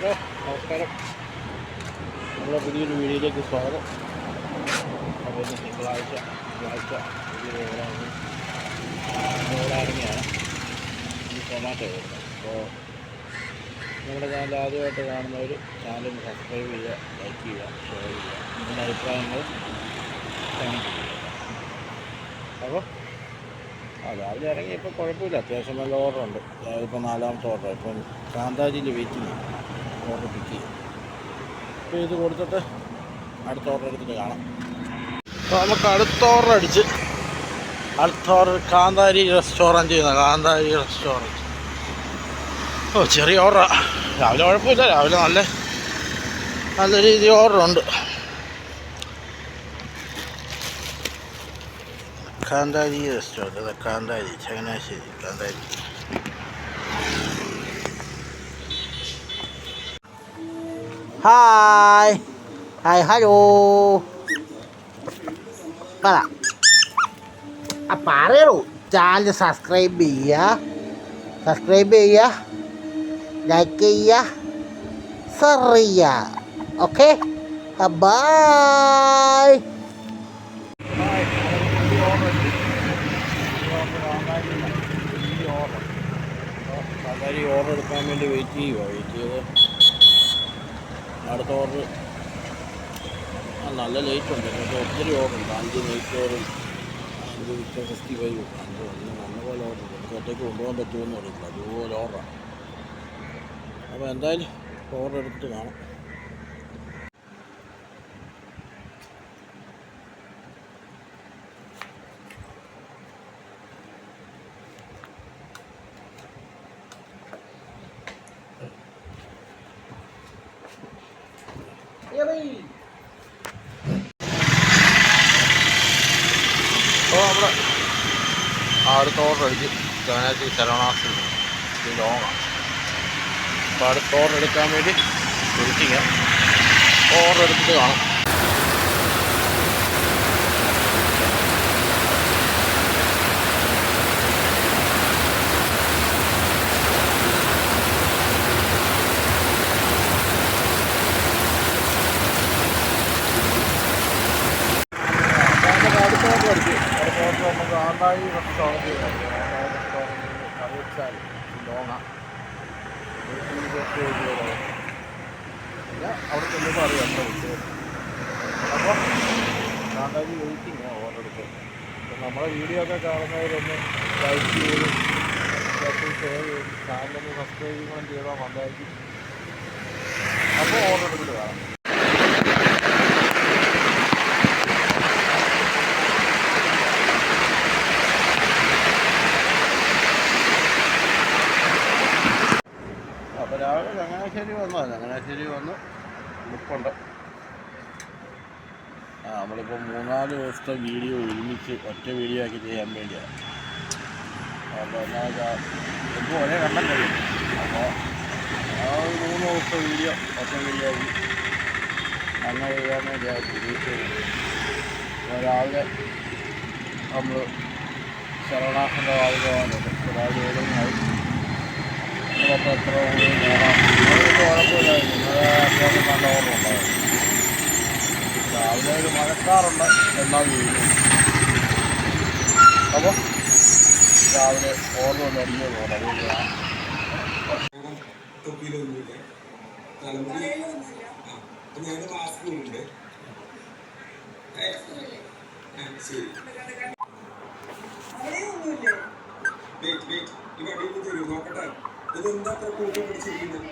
Hello നമസ്കാരം. നമ്മുടെ പുതിയൊരു വീഡിയോയിലേക്ക് സ്വാഗതം. അപ്പോൾ ഇന്ന് തിങ്കളാഴ്ച തിങ്കളാഴ്ച പുതിയൊരു ഓടാണ് ഓടാരങ്ങയാണ് ഈ ടൊമാറ്റോ വരുന്നത് അപ്പോൾ നമ്മുടെ ചാനൽ ആദ്യമായിട്ട് കാണുന്നവർ ചാനൽ സബ്സ്ക്രൈബ് ചെയ്യുക ലൈക്ക് ചെയ്യുക ഷെയർ ചെയ്യുക. നിങ്ങളുടെ അഭിപ്രായങ്ങൾ കമന്റ് ചെയ്യുക. അപ്പോൾ ആ രാവിലെ ഇറങ്ങി ഇപ്പോൾ കുഴപ്പമില്ല. അത്യാവശ്യം നല്ല ഓർഡറുണ്ട് ഇപ്പോൾ നാലാമത്തെ ഓർഡർ ഇപ്പം ശാന്താജിന്റെ വെയിറ്റിംഗ് ഓർഡർ പിക്ക് ചെയ്യും അപ്പോൾ ഇത് കൊടുത്തിട്ട് അടുത്ത ഓർഡർ എടുത്തിട്ട് കാണാം. അപ്പോൾ നമുക്ക് അടുത്ത ഓർഡർ അടിച്ച്. അടുത്ത ഓർഡർ കാന്താരി റെസ്റ്റോറന്റ് ചെയ്യുന്ന കാന്താരി റെസ്റ്റോറന്റ് ഓ ചെറിയ ഓർഡറാണ് രാവിലെ കുഴപ്പമില്ല. രാവിലെ നല്ല നല്ല രീതി ഓർഡറുണ്ട് കാന്താരി റെസ്റ്റോറന്റ് കാന്താരി ചങ്ങനാശ്ശേരി കാന്താരി. ഹായ് ഹായ് ഹലോ പറ. ആ പറയൂ. ചാനൽ സബ്സ്ക്രൈബ് ചെയ്യുക. സബ്സ്ക്രൈബ് ചെയ്യുക. ലൈക്ക് ചെയ്യുക. ഷെയർ ചെയ്യുക. ഓക്കെ ബൈ കാന്താരി ഓർഡർ എടുക്കാൻ വേണ്ടി വെയിറ്റ് ചെയ്യുക വെയിറ്റ് ചെയ്ത് അടുത്ത ഓർഡർ നല്ല ലേറ്റ് ഉണ്ട്. പക്ഷേ ഒത്തിരി ഓർഡർ ഉണ്ട്. അഞ്ച് നെയ്ച്ചോറും അഞ്ച് ചിക്കൻ സിക്സ്റ്റി ഫൈവും അഞ്ച് അഞ്ച് നല്ലപോലെ ഓർഡർ എനിക്ക് ഒറ്റയ്ക്ക് കൊണ്ടുപോകാൻ പറ്റുമെന്ന് അറിയില്ല. അതുപോലെ ഓർഡറാണ് അപ്പോൾ എന്തായാലും ഓർഡർ എടുത്തിട്ട് കാണാം. അപ്പോൾ നമ്മുടെ അടുത്ത ഓർഡർ അടിച്ച് ചങ്ങനാശ്ശേരി ശരവണാസ് ലോങ്ങാണ് അപ്പോൾ അടുത്ത ഓർഡർ എടുക്കാൻ വേണ്ടി വിളിക്കുക ഓർഡർ എടുത്തിട്ട് കാണാം നമുക്ക് അടുത്ത ഓർഡർ അടിച്ചു അടുത്ത ആണ്ടായി റെസ്റ്റോറന്റ് ആണ്ടായി റെസ്റ്റോറന്റ് കറിവച്ചാൽ ലോങ്ങ പിന്നെ അവിടെ ചെല്ലുമ്പോൾ അറിയാം എന്താ വിഷയം അപ്പോൾ ആണ്ടായി വെയിറ്റിംഗ് അപ്പം നമ്മുടെ വീഡിയോ ഒക്കെ കാണുന്നവരൊന്ന് ലൈക്ക് ചെയ്ത് ഷെയർ ചെയ്ത് ചാനലൊന്ന് സബ്സ്ക്രൈബ് കൂടെ ചെയ്താൽ നല്ലതായിരിക്കും അപ്പോൾ ഓർഡർ എടുത്തിട്ട് കാണാം അപ്പോൾ രാവിലെ ചങ്ങനാശ്ശേരി വന്നോ ചങ്ങനാശ്ശേരി വന്ന്. നിൽപ്പുണ്ട് ആ നമ്മളിപ്പോൾ മൂന്നാൽ ദിവസത്തെ വീഡിയോ ഒരുമിച്ച് ഒറ്റ വീഡിയോ ആക്കി ചെയ്യാൻ വേണ്ടിയാണ് അപ്പോൾ എന്നാ വെച്ചാൽ ഇപ്പോൾ ഒരേ കണ്ടം കഴിയും. അപ്പോൾ ആ ഒരു മൂന്ന് ദിവസത്തെ വീഡിയോ ഒറ്റ വീഡിയോ ആക്കി അങ്ങനെ ചെയ്യാൻ വേണ്ടിയാണ് രാവിലെ നമ്മൾ ശരണാസന്റെ വാതിൽ പോകാനുണ്ട് രാവിലെ ഏഴ് നിങ്ങളപ്പോൾ എത്ര ഇന്നലെ അത്യാവശ്യം നല്ല ഓർമ്മ രാവിലെ ഒരു മഴക്കാറുണ്ട് എന്നാൽ വീഴും അപ്പോൾ രാവിലെ ഓർമ്മ ഒന്ന് ഞാൻ തൊപ്പിയിലൊന്നുമില്ല ഞാൻ മാസ്ക് ഉണ്ട് ശരി വെയിറ്റ് വെയിറ്റ് തരൂ നോക്കട്ടെ ഇതെന്താ അത്ര കൂട്ടി പിടിച്ചിരിക്കുന്നത്